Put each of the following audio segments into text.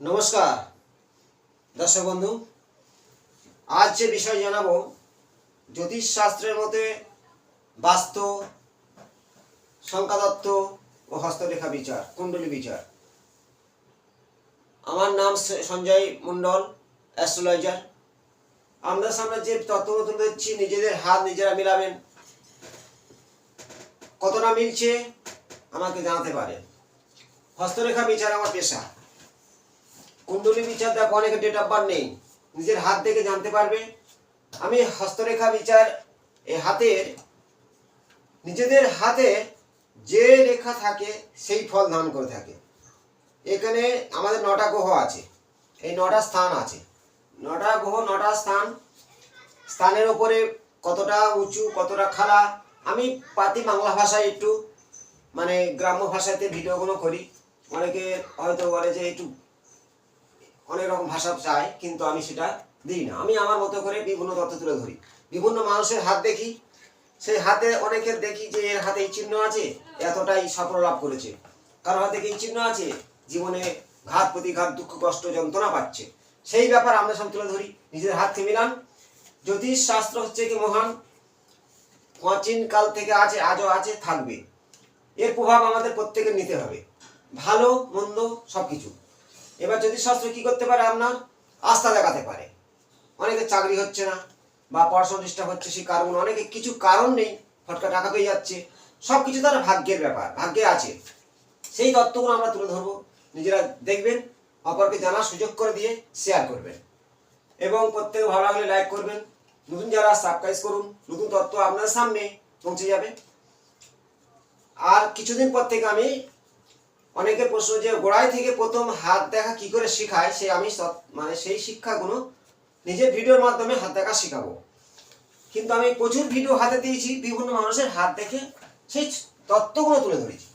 নমস্কার। দর্শক বন্ধু, আজ যে বিষয় জানাব জ্যোতিষশাস্ত্রের মতে বাস্তু সংখ্যাতত্ত্ব ও হস্তরেখা বিচার, কুণ্ডলী বিচার। আমার নাম সঞ্জয় মণ্ডল, অ্যাস্ট্রোলজার। আপনার সামনে যে তত্ত্বগুলো তুলে দিচ্ছি নিজেদের হাত নিজেরা মিলাবেন। কতটা মিলছে, আমাকে জানাতে পারেন। হস্তরেখা বিচার আমার পেশা। কুণ্ডলী বিচার দেখো, অনেকে ডেট অফ বার্থ নেই। নিজের হাত দেখে জানতে পারবে। আমি হস্তরেখা বিচার এই হাতের নিজেদের হাতে যে রেখা থাকে, সেই ফল ধারণ করে থাকে। এখানে আমাদের নটা গ্রহ আছে। এই নটা স্থান আছে। নটা গ্রহ, নটা স্থান। স্থানের ওপরে কতটা উঁচু, কতটা খাড়া, আমি পাতি বাংলা ভাষায় একটু মানে গ্রাম্য ভাষাতে ভিডিওগুলো করি। অনেকে হয়তো বলে যে একটু অনেক রকম ভাষা চায় কিন্তু আমি সেটা দিই না। আমি আমার মতো করে বিভিন্ন তথ্য তুলে ধরি। বিভিন্ন মানুষের হাত দেখি। সেই হাতে অনেকের দেখি যে এর হাতে এই চিহ্ন আছে, এতটাই সফল লাভ করেছে। কারও হাতে এই চিহ্ন আছে? জীবনে ঘাত, প্রতিঘাত, দুঃখ, কষ্ট, যন্ত্রণা পাচ্ছে। সেই ব্যাপার আমরা সব তুলে ধরি। নিজের হাতকে মিলান জ্যোতিষ শাস্ত্র হচ্ছে কি মহান? প্রাচীন কাল থেকে আছে, আজও আছে, থাকবে। এর প্রভাব আমাদের প্রত্যেকের নিতে হবে। ভালো, মন্দ সব কিছু এবার জ্যোতিষশাস্ত্র কি করতে পারে আপনার আস্থা দেখাতে পারে। অনেকে চাকরি হচ্ছে না বা পড়াশোনা ডিস্টার্ব হচ্ছে সেই কারণ অনেকে কিছু কারণ নেই, ফটকা টাকা পেয়ে যাচ্ছে। সব কিছু তার ভাগ্যের ব্যাপার, ভাগ্যে আছে। সেই তত্ত্বগুলো আমরা তুলে ধরবো। নিজেরা দেখবেন, অপরকে জানার সুযোগ করে দিয়ে শেয়ার করবেন। এবং প্রত্যেকে ভালো লাগলে লাইক করবেন। নতুন যারা সাবস্ক্রাইব করুন, নতুন তত্ত্ব আপনার সামনে পৌঁছে যাবে। আর কিছুদিন পর থেকে আমি অনেকের প্রশ্ন যে গোড়ায় থেকে প্রথম হাত দেখা কি করে শেখায়, সে আমি মানে সেই শিক্ষাগুলো নিজের ভিডিওর মাধ্যমে হাত দেখা শেখাবো। কিন্তু আমি প্রচুর ভিডিও হাতে দিয়েছি, বিভিন্ন মানুষের হাত দেখে সেই তত্ত্বগুলো তুলে ধরেছি।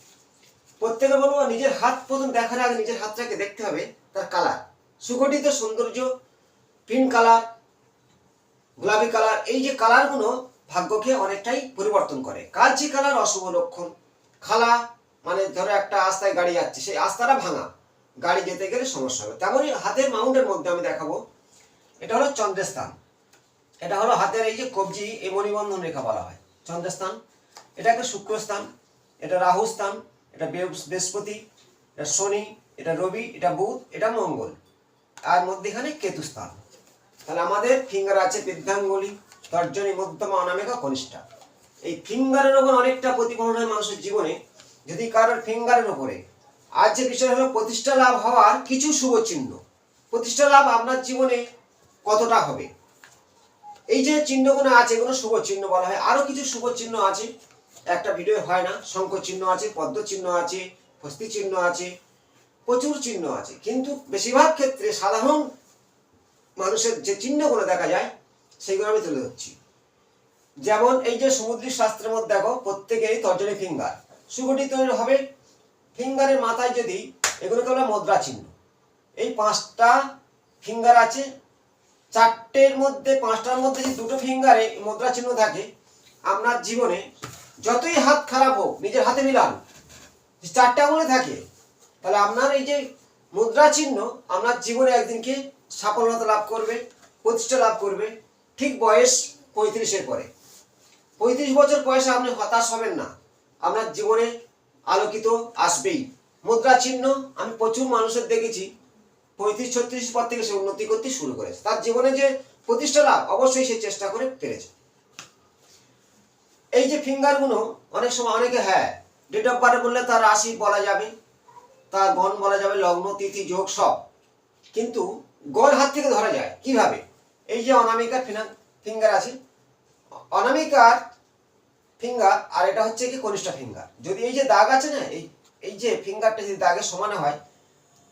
প্রত্যেকে বলব নিজের হাত প্রথম দেখার আগে নিজের হাতটাকে দেখতে হবে, তার কালার সুগঠিত সৌন্দর্য পিঙ্ক কালার গোলাপি কালার এই যে কালারগুলো ভাগ্যকে অনেকটাই পরিবর্তন করে। যে কালার অশুভ লক্ষণ? খালা মানে ধরো একটা আস্তায় গাড়ি যাচ্ছে, সেই আস্তাটা ভাঙা। গাড়ি যেতে গেলে সমস্যা হবে। তেমনই হাতের মাউন্টের মধ্যে আমি দেখাবো। এটা হলো চন্দ্রস্থান। এটা হলো হাতের এই যে কবজি, এই মণিবন্ধন রেখা বলা হয়। চন্দ্রস্থান। এটা একটা শুক্রস্থান। এটা রাহু স্থান এটা বৃহস্পতি। এটা শনি। এটা রবি। এটা বুধ। এটা মঙ্গল। আর মধ্যেখানে কেতুস্থান। তাহলে আমাদের ফিঙ্গার আছে বৃদ্ধাঙ্গুলি, তর্জনী, মধ্যমা, অনামিকা, কনিষ্ঠা। এই ফিঙ্গারের ওপর অনেকটা প্রতিফলন হয় মানুষের জীবনে। যদি কারোর ফিঙ্গারের ওপরে আজ যে বিষয় হলো, প্রতিষ্ঠা লাভ হওয়ার কিছু শুভ চিহ্ন। প্রতিষ্ঠা লাভ আপনার জীবনে কতটা হবে? এই যে চিহ্নগুলো আছে, এগুলো শুভ চিহ্ন বলা হয়। আরও কিছু শুভ চিহ্ন আছে। একটা ভিডিও হয় না শঙ্খ চিহ্ন আছে, পদ্ম চিহ্ন আছে, হস্তি চিহ্ন আছে, প্রচুর চিহ্ন আছে। কিন্তু বেশিরভাগ ক্ষেত্রে সাধারণ মানুষের যে চিহ্নগুলো দেখা যায়, সেগুলো আমি তুলে ধরছি। যেমন এই যে সমুদ্রিক শাস্ত্রের মধ্যে দেখো, প্রত্যেকেরই তর্জনী ফিঙ্গার সুগঠিত হবে। ফিঙ্গারের মাথায় যদি, এগুলোকে বলা মুদ্রা চিহ্ন। এই পাঁচটা ফিঙ্গার আছে। চারটের মধ্যে, পাঁচটার মধ্যে যে দুটো ফিঙ্গারে মুদ্রা চিহ্ন থাকে, আপনার জীবনে যতই হাত খারাপ হোক, নিজের হাতে মিলান চারটে আঙুলে থাকে, তাহলে আপনার এই যে মুদ্রা চিহ্ন, আপনার জীবনে একদিনকে সাফল্যতা লাভ করবে, প্রতিষ্ঠা লাভ করবে, ঠিক বয়স পঁয়ত্রিশের পরে। পঁয়ত্রিশ বছর বয়সে আপনি হতাশ হবেন না। আপনার জীবনে আলোকিত আসবেই। মুদ্রা চিহ্ন আমি প্রচুর মানুষের দেখেছি, পঁয়ত্রিশ, ছত্রিশ পর থেকে সে উন্নতি করতে শুরু করেছে। তার জীবনে যে প্রতিষ্ঠা লাভ, অবশ্যই সে চেষ্টা করে পেরেছে এই যে ফিঙ্গারগুলো, অনেক সময় অনেকে হ্যাঁ ডেট অফ বার্থ বললে তার রাশি বলা যাবে, তার গণ বলা যাবে, লগ্ন, তিথি, যোগ, সব। কিন্তু গড় হাত থেকে ধরা যায়। কীভাবে? এই যে অনামিকার ফিঙ্গার আছে। অনামিকার ফিঙ্গার আর এটা হচ্ছে কি কনিষ্ঠ ফিঙ্গার যদি এই যে দাগ আছে না, এই এই যে ফিঙ্গারটা যদি দাগের সমানে হয়,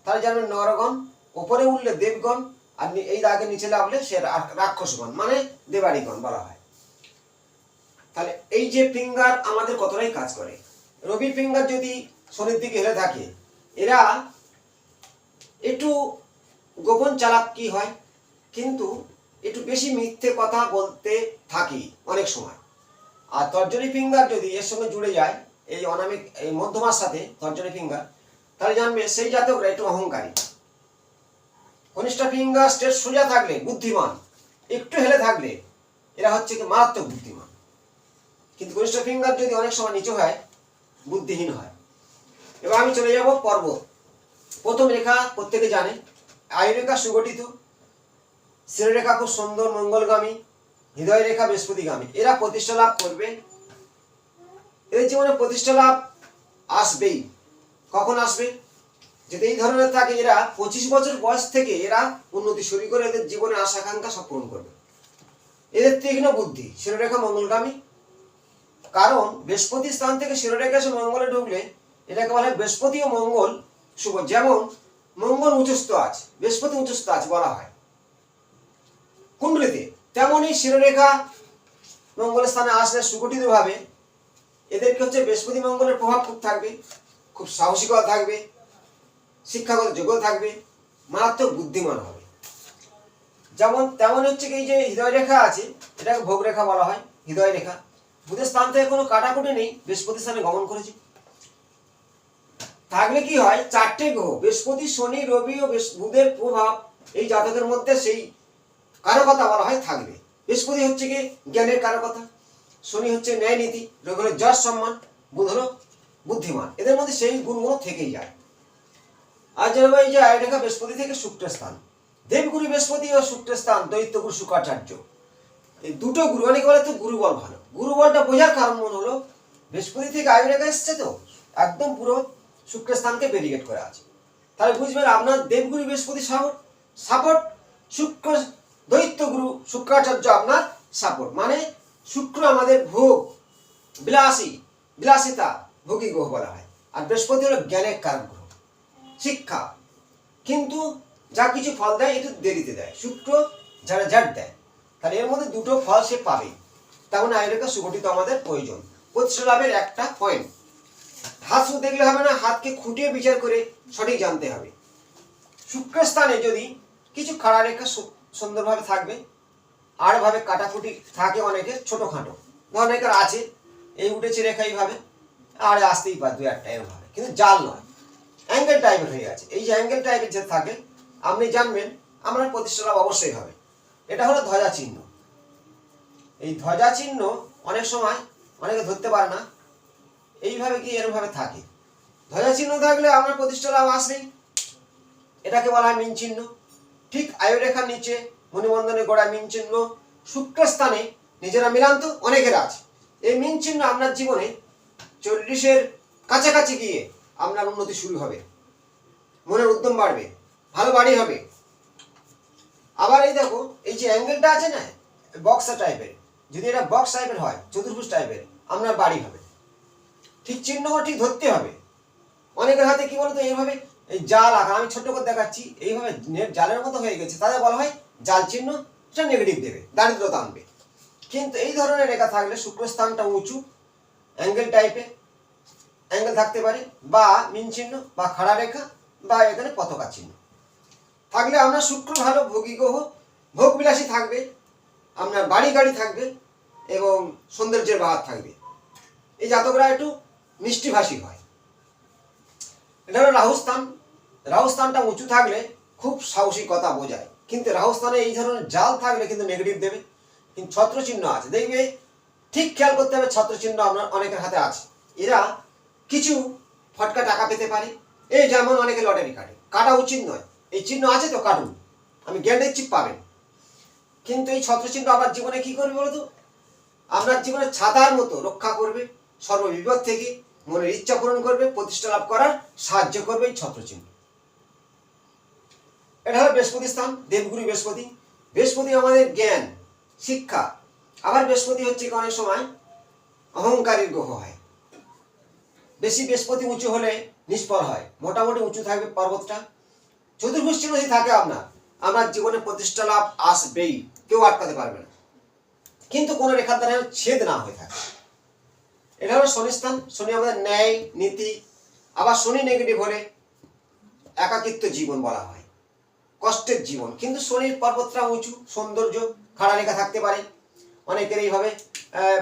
তাহলে জানবেন নরগণ, ওপরে উঠলে দেবগণ, আর এই দাগের নিচে লাগলে সে রাক্ষসগণ মানে দেবাড়িগণ বলা হয়। তাহলে এই যে ফিঙ্গার আমাদের কতটাই কাজ করে। রবির ফিঙ্গার যদি শনির দিকে হেলে থাকে, এরা একটু গোপন চালাক কি হয়, কিন্তু একটু বেশি মিথ্যে কথা বলতে থাকি অনেক সময়। আর তর্জনী ফিঙ্গার যদি এর সঙ্গে জুড়ে যায়, এই অনামিক, এই মধ্যমার সাথে তর্জনী ফিঙ্গার তাহলে জানবে সেই জাতকরা একটু অহংকারী। কনিষ্ঠ ফিঙ্গার স্ট্রেট সোজা থাকলে বুদ্ধিমান, একটু হেলে থাকলে এরা হচ্ছে কি মারাত্মক বুদ্ধিমান। কিন্তু কনিষ্ঠ ফিঙ্গার যদি অনেক সময় নিচু হয়, বুদ্ধিহীন হয়। এবার আমি চলে যাব পর্বত প্রথম রেখা প্রত্যেকে জানে। আয়ু রেখা সুগঠিত। শিরোরেখা খুব সুন্দর, মঙ্গলগামী। হৃদয় রেখা বৃহস্পতিগামী। এরা প্রতিষ্ঠা লাভ করবে। এদের জীবনে প্রতিষ্ঠা লাভ আসবেই। কখন আসবে? যদি এই ধরনের থাকে, এরা পঁচিশ বছর বয়স থেকে এরা উন্নতি শুরু করে এদের জীবনে আশা আকাঙ্ক্ষা সব পূরণ করবে। এদের তীক্ষ্ণ বুদ্ধি, শিরোরেখা মঙ্গলগামী। কারণ বৃহস্পতি স্থান থেকে শিরোরেখা এসে মঙ্গলে ঢুকলে এটাকে বলা বৃহস্পতি ও মঙ্গল শুভ। যেমন মঙ্গল উঁচুস্থ আছে, বৃহস্পতি উঁচুস্থ আছে বলা হয়। কুণ্ডলিতে তেমনই শিরোরেখা মঙ্গল স্থানে আসলে সুগঠিত ভাবে এদেরকে হচ্ছে বৃহস্পতি মঙ্গলের প্রভাব খুব থাকবে, খুব সাহসিকতা থাকবে, শিক্ষাগত যোগ্যতা থাকবে, মারাত্মক বুদ্ধিমান হবে। যেমন তেমন হচ্ছে কি যে হৃদয় রেখা আছে, এটাকে ভোগ রেখা বলা হয় হৃদয় রেখা বুধের স্থান থেকে কোনো কাটাকুটি নেই বৃহস্পতি স্থানে গমন করেছে। থাকলে কি হয়, চারটে গ্রহ, বৃহস্পতি, শনি, রবি ও বুধের প্রভাব এই জাতকের মধ্যে সেই কারকতা বলা হয় থাকবে। বৃহস্পতি হচ্ছে কি জ্ঞানের কারও কথা। শনি হচ্ছে ন্যায় নীতি রবি হলো যশ সম্মান, বুধ হলো বুদ্ধিমান। এদের মধ্যে সেই গুণগুলো থেকেই যায়। আর যেন এই যে আয় রেখা বৃহস্পতি থেকে শুক্রের স্থান। দেবগুরু বৃহস্পতি ও শুক্রের স্থান দৈত্যগুরু শুক্রাচার্য। এই দুটো গুরু অনেকে বলে তো গুরু বল ভালো। গুরু বলটা বোঝার কারণ মনে হলো, বৃহস্পতি থেকে আয়ু রেখা এসছে তো, একদম পুরো শুক্রের স্থানকে ব্যারিকেড করে আছে। তাহলে বুঝবেন আপনার দেবগুরু বৃহস্পতি সাপোর্ট সাপোর্ট শুক্র দৈত্য গুরু শুক্রাচার্য আপনার সাপোর্ট। মানে শুক্র আমাদের ভোগ, বিলাসী, বিলাসিতা, ভোগী গ্রহ বলা হয়। আর বৃহস্পতি হলো জ্ঞানের কারক গ্রহ, শিক্ষা। কিন্তু যা কিছু ফল দেয় একটু দেরিতে দেয়। শুক্র যারা ঝাট দেয়, তাহলে এর মধ্যে দুটো ফল সে পাবে। তেমন আয়ুরেখা সুগঠিত আমাদের প্রয়োজন। প্রতিষ্ঠা লাভের একটা পয়েন্ট হাত শুধু দেখলে হবে না, হাতকে খুঁটিয়ে বিচার করে সঠিক জানতে হবে। শুক্রের স্থানে যদি কিছু খাড়া রেখা সুন্দরভাবে থাকবে। আর ভাবে কাটাকুটি থাকে অনেকের, ছোটোখাটো। অনেকের আছে, এই উঠেছে রেখা এইভাবে, আর আসতেই পারে দু একটা এরভাবে কিন্তু জাল নয়। অ্যাঙ্গেল টাইপের হয়ে আছে এই যে অ্যাঙ্গেল টাইপের যে থাকে, আপনি জানবেন, আমরা প্রতিষ্ঠা লাভ অবশ্যই হবে। এটা হলো ধ্বজা চিহ্ন। এই ধ্বজা চিহ্ন অনেক সময় অনেকে ধরতে পারে না। এইভাবে কি এরভাবে থাকে? ধ্বজা চিহ্ন থাকলে আমরা প্রতিষ্ঠা লাভ আসবেই এটাকে বলা হয় মিন চিহ্ন। ঠিক আয়ুরেখার নিচে মণিবন্ধনের গোড়া মিন চিহ্ন শুক্রস্থানে নিজেরা মিলান্ত অনেকের আছে। এই মিন চিহ্ন আপনার জীবনে চল্লিশের কাছাকাছি গিয়ে আপনার উন্নতি শুরু হবে। মনের উদ্যম বাড়বে, ভালো বাড়ি হবে। আবার এই দেখো, এই যে অ্যাঙ্গেলটা আছে না, বক্সা টাইপের, যদি এটা বক্স টাইপের হয়, চতুর্ভুজ টাইপের, আপনার বাড়ি হবে। ঠিক চিহ্ন ঠিক ধরতে হবে। অনেকের হাতে কি বলতো, এইভাবে এই জাল আঁকা আমি ছোট্ট করে দেখাচ্ছি, এইভাবে নেট জালের মতো হয়ে গেছে, তাদের বলা হয় জাল চিহ্ন, সেটা নেগেটিভ দেবে, দারিদ্রতা আনবে। কিন্তু এই ধরনের রেখা থাকলে শুক্রস্থানটা উঁচু অ্যাঙ্গেল টাইপের অ্যাঙ্গেল থাকতে পারে, বা মিন চিহ্ন, বা খাড়া রেখা, বা এখানে পতাকা চিহ্ন। থাকলে আমরা শুক্র ভালো ভোগী গ্রহ ভোগ বিলাসী থাকবে, আপনার বাড়ি গাড়ি থাকবে, এবং সৌন্দর্যের বাহার থাকবে। এই জাতকরা একটু মিষ্টিভাষী হয়। এটা হলো রাহুস্থান। রাহুস্থানটা উঁচু থাকলে খুব সাহসিকতা বোঝায়। কিন্তু রাহুস্থানে এই ধরনের জাল থাকলে কিন্তু নেগেটিভ দেবে। কিন্তু ছত্রচিহ্ন আছে। দেখবে, ঠিক খেয়াল করতে হবে ছত্রচিহ্ন আপনার অনেকের হাতে আছে। এরা কিছু ফটকা টাকা পেতে পারে। এই যেমন অনেকে লটারি কাটে। কাটা উচিত নয়। এই চিহ্ন আছে তো কাটুন। আমি গ্যান্ডের চিপ পাবেন। কিন্তু এই ছত্রচিহ্ন আপনার জীবনে কি করবে বলতো? আপনার জীবনে ছাতার মতো রক্ষা করবে সর্ববিপদ থেকে। মনের ইচ্ছা পূরণ করবে, প্রতিষ্ঠা লাভ করার সাহায্য করবে এই ছত্রচিহ্ন। এটা হলো বৃহস্পতি স্থান, দেবগুরু বৃহস্পতি। বৃহস্পতি আমাদের জ্ঞান, শিক্ষা। আবার বৃহস্পতি হচ্ছে অনেক সময়? অহংকারীর গ্রহ হয়। বেশি বৃহস্পতি উঁচু হলে নিষ্ফল হয়। মোটামুটি উঁচু থাকবে পর্বতটা। চতুর্ভুজ যদি থাকে আপনার আপনার জীবনে প্রতিষ্ঠা লাভ আসবেই। কেউ আটকাতে পারবে না। কিন্তু কোনো রেখার দ্বারা ছেদ না হয়ে থাকে। এটা হলো শনি স্থান, শনি আমাদের ন্যায়, নীতি, আবার শনি নেগেটিভ হলে একাকিত্ব জীবন বলা হয়, কষ্টের জীবন। কিন্তু শনির পর্বতটা উঁচু, সৌন্দর্য খাড়া রেখা থাকতে পারে। অনেকের এইভাবে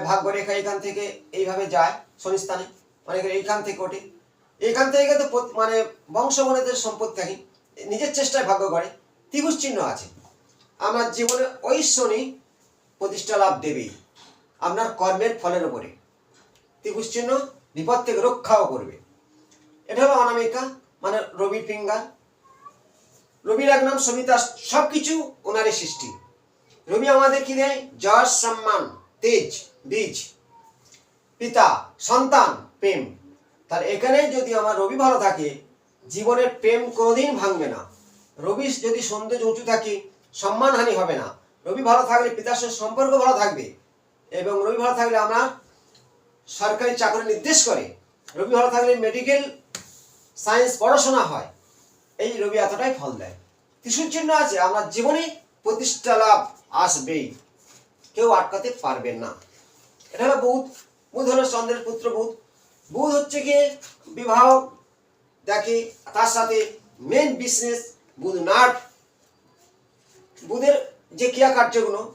ভাগ্য রেখা এখান থেকে এইভাবে যায়, শনি স্থানে। অনেকের এইখান থেকে ওঠে। এখান থেকে তো মানে বংশগণের সম্পদ থাকে। নিজের চেষ্টায় ভাগ্য করে। ত্রিভুজ চিহ্ন আছে। আমার জীবনে ওই শনি প্রতিষ্ঠা লাভ দেবেই। আপনার কর্মের ফলের উপরে। ত্রিভুজ চিহ্ন বিপদ থেকে রক্ষাও করবে। এটা হলো অনামিকা মানে রবির ফিঙ্গার রবির এক নাম সবিতা সব কিছু ওনারই সৃষ্টি। রবি আমাদের কি দেয়? যশ, সম্মান, তেজ, বীজ। পিতা, সন্তান, প্রেম। তার এখানে যদি আমার রবি ভালো থাকে, জীবনের প্রেম কোনোদিন ভাঙবে না। রবি যদি সৌন্দর্য উঁচু থাকে, সম্মানহানি হবে না। রবি ভালো থাকলে পিতার সাথে সম্পর্ক ভালো থাকবে এবং রবি ভালো থাকলে আমরা সরকারি চাকরি নির্দেশ করে, রবি ভালো থাকলে মেডিকেল সায়েন্স পড়াশোনা হয়। এই রবি এতটাই ফল দেয়। ত্রিশুল চিহ্ন আছে, আমার জীবনে প্রতিষ্ঠা লাভ আসবেই। কেউ আটকাতে পারবেন না। এটা হলো বুধ। বুধ হলো চন্দ্রের পুত্র বুধ। বুধ হচ্ছে গিয়ে বিবাহ দেখে, তার সাথে মেন বিজনেস বুধ নাট। বুধের যে ক্রিয়া কার্যগুলো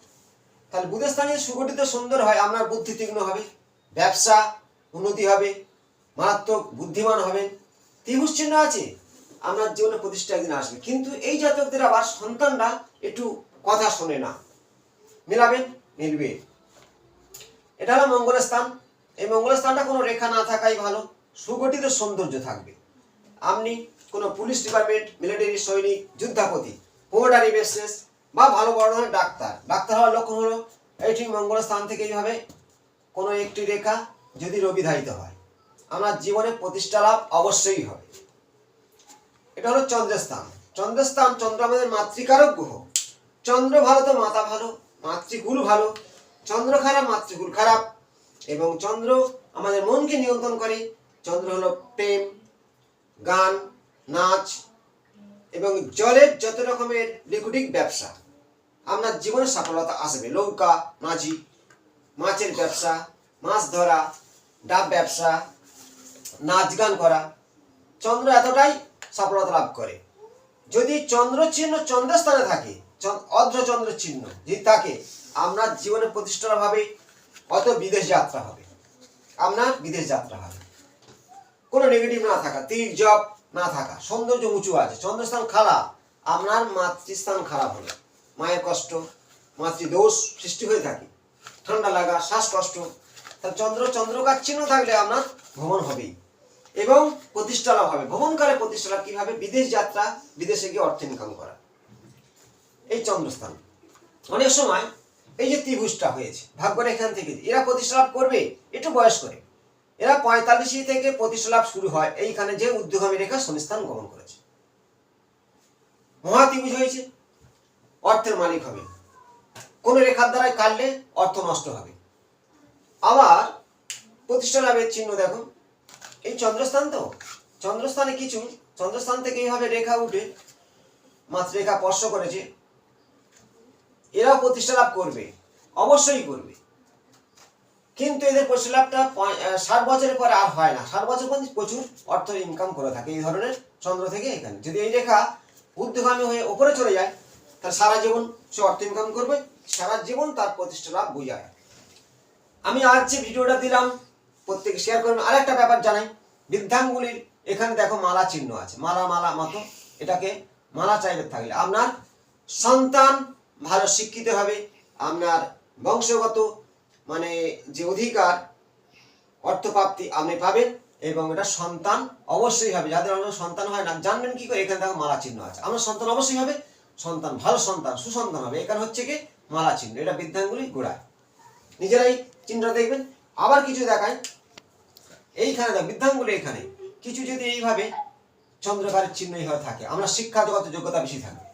তাহলে বুধের স্থানে সুগঠিত সুন্দর হয় আপনার বুদ্ধি তীক্ষ্ণ হবে। ব্যবসা উন্নতি হবে, মারাত্মক বুদ্ধিমান হবেন। ত্রিভুজ চিহ্ন আছে আপনার জীবনে প্রতিষ্ঠা একদিন আসবে। কিন্তু এই জাতকদের আবার সন্তানরা একটু কথা শোনে না। মিলাবেন, মিলবে। এটা হলো মঙ্গল স্থান। এই মঙ্গল স্থানটা কোনো রেখা না থাকাই ভালো। সুগঠিত সৌন্দর্য থাকবে। আপনি কোনো পুলিশ ডিপার্টমেন্ট, মিলিটারি, সৈনিক, যুদ্ধাপতি পোর্টারি বিজনেস বা ভালো বড় ধরনের ডাক্তার। ডাক্তার হওয়ার লক্ষণ হলো, এইটি মঙ্গল স্থান থেকে এইভাবে কোনো একটি রেখা যদি রবিধারিত হয়, আমার জীবনে প্রতিষ্ঠা লাভ অবশ্যই হবে। এটা হলো চন্দ্রস্থান চন্দ্রস্থান চন্দ্র আমাদের মাতৃকারক গ্রহ। চন্দ্র ভালো তো মাতা ভালো, মাতৃকুল ভালো। চন্দ্র খারাপ, মাতৃকুল খারাপ। এবং চন্দ্র আমাদের মনকে নিয়ন্ত্রণ করে। চন্দ্র হলো প্রেম, গান, নাচ এবং জলের যত রকমের লিকুইডিক ব্যবসা। আপনার জীবনে সফলতা আসবে। নৌকা, মাঝি মাছের ব্যবসা, মাছ ধরা, ডাব ব্যবসা, নাচ গান করা, চন্দ্র এতটাই সফলতা লাভ করে। যদি চন্দ্র চিহ্ন চন্দ্রস্থানে থাকে চন- অর্ধচন্দ্র চিহ্ন যদি থাকে, আপনার জীবনে প্রতিষ্ঠাভাবে অত বিদেশ যাত্রা হবে। আপনার বিদেশ যাত্রা হবে। কোনো নেগেটিভ না থাকা তীর জব না থাকা, সৌন্দর্য উঁচু আছে, চন্দ্রস্থান খারাপ, আপনার মাতৃস্থান খারাপ হলো। মায়ের কষ্ট, মাতৃদোষ সৃষ্টি হয়ে থাকে। ঠান্ডা লাগা, শ্বাসকষ্ট, তা চন্দ্র, চন্দ্রকার চিহ্ন থাকলে আপনার ভ্রমণ হবেই। এবং প্রতিষ্ঠা লাভ হবে। ভ্রমণকালে প্রতিষ্ঠা কীভাবে? বিদেশ যাত্রা, বিদেশে গিয়ে অর্থ ইনকাম করা। এই চন্দ্রস্থান। অনেক সময় এই যে ত্রিভুজটা হয়েছে ভাগ্যটা এখান থেকে, এরা প্রতিষ্ঠা লাভ করবে? একটু বয়স করে। এরা পঁয়তাল্লিশ থেকে প্রতিষ্ঠা লাভ শুরু হয়, এইখানে যে উদ্যোগামী রেখা সংস্থান গমন করেছে। মহা মহাত্রিভুজ হয়েছে, অর্থের মালিক হবে। কোন রেখার দ্বারাই কাটলে অর্থ নষ্ট হবে। আবার প্রতিষ্ঠা লাভের চিহ্ন দেখো। এই চন্দ্রস্থান তো? চন্দ্রস্থানে কিছু। চন্দ্রস্থান থেকে এইভাবে রেখা উঠে মাছ রেখা স্পর্শ করেছে। এরাও প্রতিষ্ঠা লাভ করবে। অবশ্যই করবে। কিন্তু এদের প্রতিষ্ঠা লাভটা ষাট বছরের পরে আর হয় না। ষাট বছর পর্যন্ত প্রচুর অর্থ ইনকাম করে থাকে এই ধরনের চন্দ্র থেকে এখানে। যদি এই রেখা ঊর্ধ্বগামী হয়ে ওপরে চলে যায় তাহলে সারা জীবন সে অর্থ ইনকাম করবে, সারা জীবন তার প্রতিষ্ঠা লাভ বোঝায়। আমি আজ যে ভিডিওটা দিলাম, প্রত্যেকে শেয়ার করবেন আরেকটা ব্যাপার জানাই, বৃদ্ধাঙ্গুলির এখানে দেখো মালা চিহ্ন আছে, মালা মালা মতো, এটাকে মালা চাইবে থাকলে। আপনার সন্তান ভালো শিক্ষিত হবে, আপনার বংশগত মানে যে অধিকার, অর্থপ্রাপ্তি আপনি পাবেন এবং এটা সন্তান অবশ্যই হবে। যাদের আপনার সন্তান হয় না, জানবেন কি করে? এখানে দেখো মালা চিহ্ন আছে। আমার সন্তান অবশ্যই হবে সন্তান, ভালো সন্তান, সুসন্তান হবে। এখানে হচ্ছে কি? মালা চিহ্ন। এটা বৃদ্ধাঙ্গুলি গোড়ায়। নিজেরাই চিহ্নটা দেখবেন। আবার কিছু দেখায় এইখানে দেখ, বৃদ্ধাঙ্গুলি এখানে। কিছু যদি এইভাবে চন্দ্রকারের চিহ্ন এইভাবে থাকে, আমরা শিক্ষা জগত যোগ্যতা বেশি থাকবে।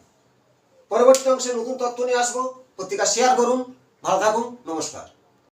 পরবর্তী অংশে নতুন তথ্য নিয়ে আসব। পত্রিকা শেয়ার করুন। ভালো থাকুন। নমস্কার।